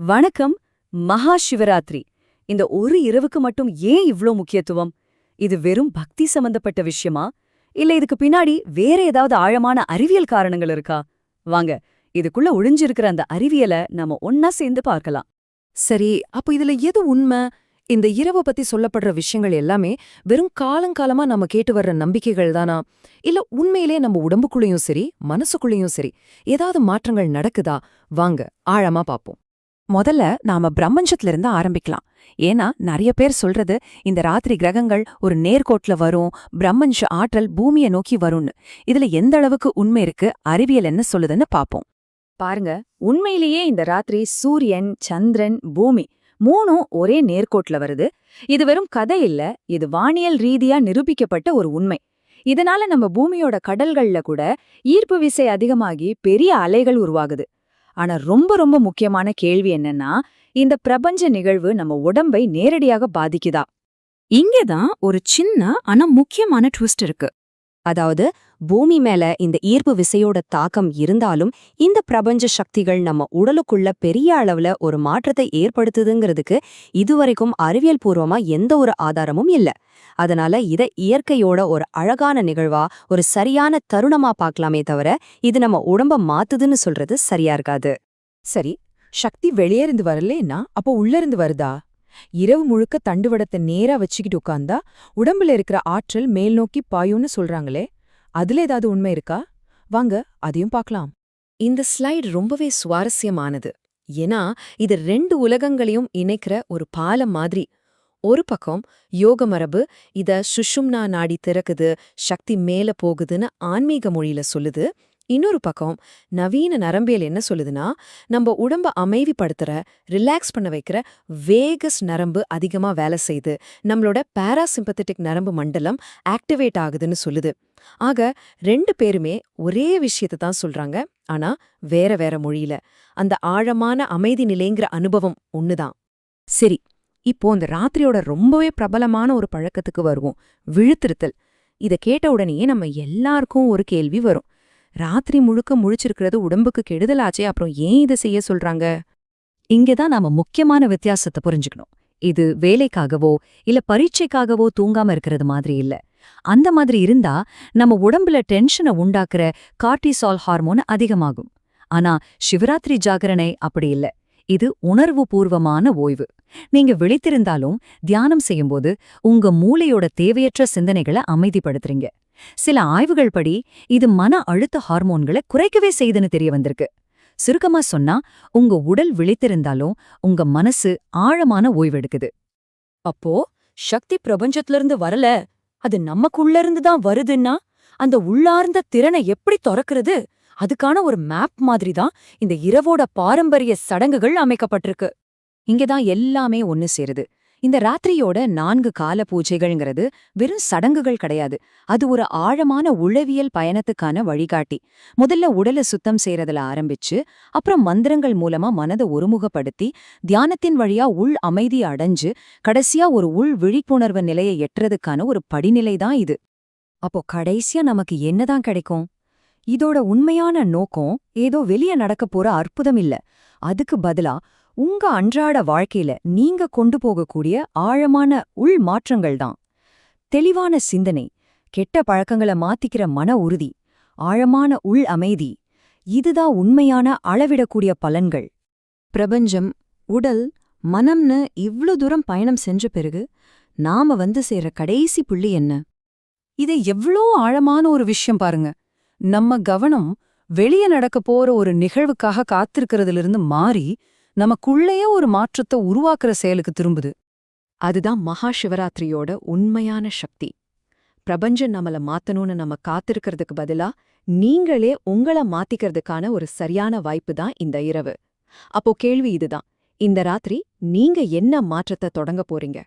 வணக்கம் மகா சிவராத்திரி. இந்த ஒரு இரவுக்கு மட்டும் ஏன் இவ்ளோ முக்கியத்துவம்? இது வெறும் பக்தி சம்பந்தப்பட்ட விஷயமா? இல்ல இதுக்கு பின்னாடி வேற ஏதாவது ஆழமான அறிவியல் காரணங்கள் இருக்கா? வாங்க இதுக்குள்ள ஒழிஞ்சிருக்கிற அந்த அறிவியலை நாம ஒன்னா சேர்ந்து பார்க்கலாம். சரி அப்போ இதுல எது உண்மை? இந்த இரவு பத்தி சொல்லப்படுற விஷயங்கள் எல்லாமே வெறும் காலங்காலமா நம்ம கேட்டு வர்ற நம்பிக்கைகள் தானா? இல்ல உண்மையிலே நம்ம உடம்புக்குள்ளேயும் சரி மனசுக்குள்ளேயும் சரி ஏதாவது மாற்றங்கள் நடக்குதா? வாங்க ஆழமா பாப்போம் முதல்ல நாம பிரம்மஞ்சத்துல இருந்து ஆரம்பிக்கலாம். ஏன்னா நிறைய பேர் சொல்றது இந்த ராத்திரி கிரகங்கள் ஒரு நேர்கோட்ல வரும் பிரம்மஞ்ச ஆற்றல் பூமியை நோக்கி வரும்னு. இதுல எந்த அளவுக்கு உண்மை இருக்கு அறிவியல் என்ன சொல்லுதுன்னு பாப்போம். பாருங்க உண்மையிலேயே இந்த ராத்திரி சூரியன் சந்திரன் பூமி மூணும் ஒரே நேர்கோட்ல வருது. இது வெறும் கதை இல்ல இது வானியல் ரீதியா நிரூபிக்கப்பட்ட ஒரு உண்மை. இதனால நம்ம பூமியோட கடல்கள்ல கூட ஈர்ப்பு விசை அதிகமாகி பெரிய அலைகள் உருவாகுது. ஆனா ரொம்ப ரொம்ப முக்கியமான கேள்வி என்னன்னா இந்த பிரபஞ்ச நிகழ்வு நம்ம உடம்பை நேரடியாக பாதிக்குதா? இங்கதான் ஒரு சின்ன ஆனா முக்கியமான ட்விஸ்ட் இருக்கு. அதாவது பூமி மேல இந்த ஈர்ப்பு விசையோட தாக்கம் இருந்தாலும் இந்த பிரபஞ்ச சக்திகள் நம்ம உடலுக்குள்ள பெரிய அளவுல ஒரு மாற்றத்தை ஏற்படுத்துதுங்கிறதுக்கு இதுவரைக்கும் அறிவியல் பூர்வமா எந்த ஒரு ஆதாரமும் இல்ல. அதனால இத இயற்கையோட ஒரு அழகான நிகழ்வா ஒரு சரியான தருணமா பார்க்கலாமே தவிர இது நம்ம உடம்ப மாத்துதுன்னு சொல்றது சரியா இருக்காது. சரி சக்தி வெளியே இருந்து வரலேன்னா அப்போ உள்ள இருந்து வருதா? இரவு முழுக்க தண்டுவடத்தை நேரா வச்சுக்கிட்டு உட்கார்ந்தா உடம்புல இருக்கிற ஆற்றல் மேல் நோக்கி பாயும்னு சொல்றாங்களே அதுல ஏதாவது உண்மை இருக்கா? வாங்க அதையும் பார்க்கலாம். இந்த ஸ்லைடு ரொம்பவே சுவாரஸ்யமானது. ஏன்னா இது ரெண்டு உலகங்களையும் இணைக்கிற ஒரு பாலம் மாதிரி. ஒரு பக்கம் யோக மரபு இத சுஷும்னா நாடி திறக்குது சக்தி மேல போகுதுன்னு ஆன்மீக மொழியில சொல்லுது. இன்னொரு பக்கம் நவீன நரம்பியல் என்ன சொல்லுதுன்னா நம்ம உடம்ப அமைதிப்படுத்துற ரிலாக்ஸ் பண்ண வைக்கிற வேகஸ் நரம்பு அதிகமா வேலை செய்யுது நம்மளோட பாராசிம்பத்தட்டிக் நரம்பு மண்டலம் ஆக்டிவேட் ஆகுதுன்னு சொல்லுது. ஆக ரெண்டு பேருமே ஒரே விஷயத்தை தான் சொல்றாங்க ஆனா வேற வேற மொழியில. அந்த ஆழமான அமைதி நிலைங்கிற அனுபவம் ஒண்ணுதான். சரி இப்போ இந்த ராத்திரியோட ரொம்பவே பிரபலமான ஒரு பழக்கத்துக்கு வருவோம் விழுத்திருத்தல். இத கேட்ட உடனேயே நம்ம எல்லாருக்கும் ஒரு கேள்வி வரும். ராத்திரி முழுக்க முழிச்சிருக்கிறது உடம்புக்கு கெடுதலாச்சே அப்புறம் ஏன் இதை செய்ய சொல்றாங்க? இங்கதான் நாம முக்கியமான வித்தியாசத்தை புரிஞ்சுக்கணும். இது வேலைக்காகவோ இல்ல பரீட்சைக்காகவோ தூங்காம இருக்கிறது மாதிரி இல்ல. அந்த மாதிரி இருந்தா நம்ம உடம்புல டென்ஷனை உண்டாக்குற கார்டிசால் ஹார்மோன் அதிகமாகும். ஆனா சிவராத்திரி ஜாகரணை அப்படி இல்ல. இது உணர்வு பூர்வமான ஓய்வு. நீங்க விழித்திருந்தாலும் தியானம் செய்யும்போது உங்க மூளையோட தேவையற்ற சிந்தனைகளை அமைதிப்படுத்துறீங்க. சில ஆய்வுகள் படி இது மன அழுத்த ஹார்மோன்களை குறைக்கவே செய்துன்னு தெரிய வந்திருக்கு. சுருக்கமா சொன்னா உங்க உடல் விழித்திருந்தாலும் உங்க மனசு ஆழமான ஓய்வெடுக்குது அப்போ சக்தி பிரபஞ்சத்திலிருந்து வரல அது நமக்குள்ள இருந்து தான் வருதுன்னா அந்த உள்ளார்ந்த திறனை எப்படி திறக்கிறது? அதுக்கான ஒரு மேப் மாதிரி தான் இந்த இரவோட பாரம்பரிய சடங்குகள் அமைக்கப்பட்டிருக்கு. இங்கதான் எல்லாமே ஒன்னு சேருது. இந்த ராத்திரியோட நான்கு கால பூஜைகள்ங்கிறது வெறும் சடங்குகள் கிடையாது. அது ஒரு ஆழமான உளவியல் பயணத்துக்கான வழிகாட்டி. முதல்ல உடலை சுத்தம் செய்யறதுல ஆரம்பிச்சு அப்புறம் மந்திரங்கள் மூலமா மனதை ஒருமுகப்படுத்தி தியானத்தின் வழியா உள் அமைதி அடைஞ்சு கடைசியா ஒரு உள் விழிப்புணர்வு நிலையை எட்டுறதுக்கான ஒரு படிநிலை தான் இது. அப்போ கடைசியா நமக்கு என்னதான் கிடைக்கும்? இதோட உண்மையான நோக்கம் ஏதோ வெளிய நடக்கப் போற அற்புதம் இல்ல அதுக்கு பதிலா உங்க அன்றாட வாழ்க்கையில நீங்க கொண்டு போகக்கூடிய ஆழமான உள் மாற்றங்கள் தான். தெளிவான சிந்தனை கெட்ட பழக்கங்களை மாத்திக்கிற மன உறுதி ஆழமான உள் அமைதி இதுதான் உண்மையான அளவிடக்கூடிய பலன்கள். பிரபஞ்சம் உடல் மனம்னு இவ்ளோ தூரம் பயணம் செஞ்ச பிறகு நாம வந்து சேர கடைசி புள்ளி என்ன? இது எவ்ளோ ஆழமான ஒரு விஷயம் பாருங்க. நம்ம கவனம் வெளிய நடக்க போற ஒரு நிகழ்வுக்காக காத்திருக்கிறதிலிருந்து மாறி நமக்குள்ளேயே ஒரு மாற்றத்தை உருவாக்குற செயலுக்கு திரும்புது. அதுதான் மகா சிவராத்திரியோட உண்மையான சக்தி. பிரபஞ்சம் நம்மளை மாத்தணும்னு நம்ம காத்திருக்கிறதுக்கு பதிலா நீங்களே உங்கள மாத்திக்கிறதுக்கான ஒரு சரியான வாய்ப்பு தான் இந்த இரவு. அப்போ கேள்வி இதுதான். இந்த ராத்திரி நீங்க என்ன மாற்றத்தை தொடங்க போறீங்க?